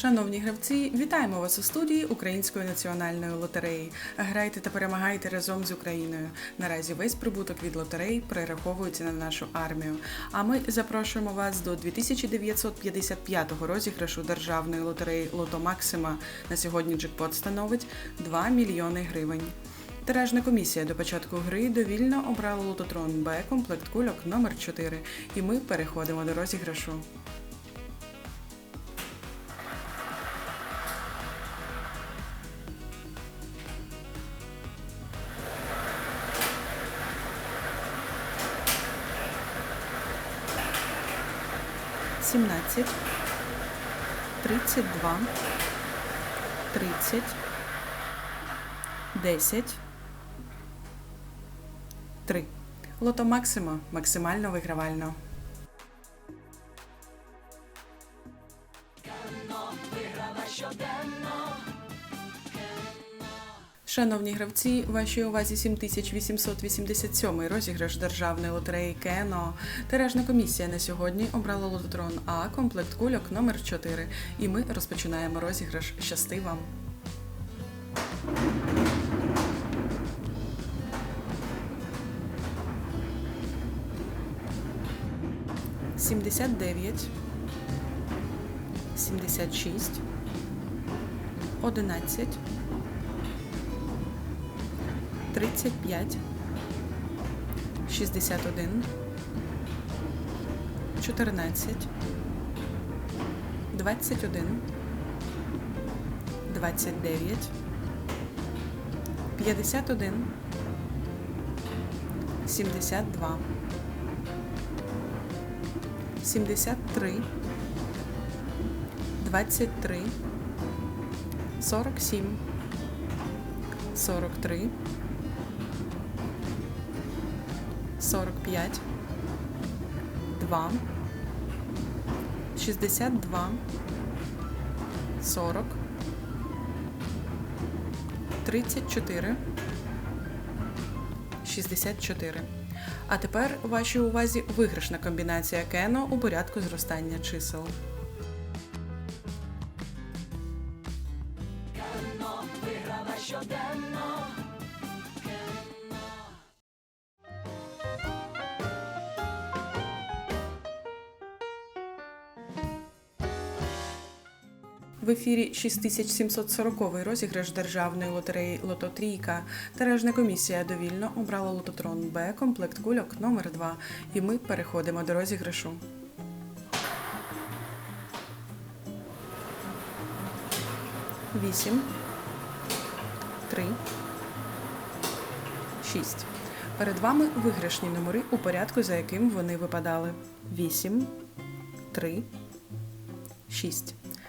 Шановні гравці, вітаємо вас у студії Української національної лотереї. Грайте та перемагайте разом з Україною. Наразі весь прибуток від лотерей перераховується на нашу армію. А ми запрошуємо вас до 2955-го розіграшу державної лотереї Лото Максима. На сьогодні джекпот становить 2 мільйони гривень. Тиражна комісія до початку гри довільно обрала лототрон Б комплект кульок номер 4 і ми переходимо до розіграшу. Сімнадцять, тридцять два, тридцять, десять, три. Лото Максима максимально вигравально. Шановні гравці, вашій увазі 7887 розіграш державної лотереї Кено. Тиражна комісія на сьогодні обрала лототрон А, комплект кульок номер 4 І ми розпочинаємо розіграш. Щасти вам! Сімдесят дев'ять, сімдесят шість, одинадцять. 35, 61, 14, 21, 29, 51, 72, 73, 23, 47, 43, 45, 2, 62, 40, 34, 64. А тепер у вашій увазі виграшна комбінація кено у порядку зростання чисел. В ефірі 6740 розіграш державної лотереї Лото Трійка. Тиражна комісія довільно обрала лототрон Б комплект кульок номер 2 І ми переходимо до розіграшу. Вісім. Три. Шість. Перед вами виграшні номери у порядку, за яким вони випадали. Вісім. Три. Шість.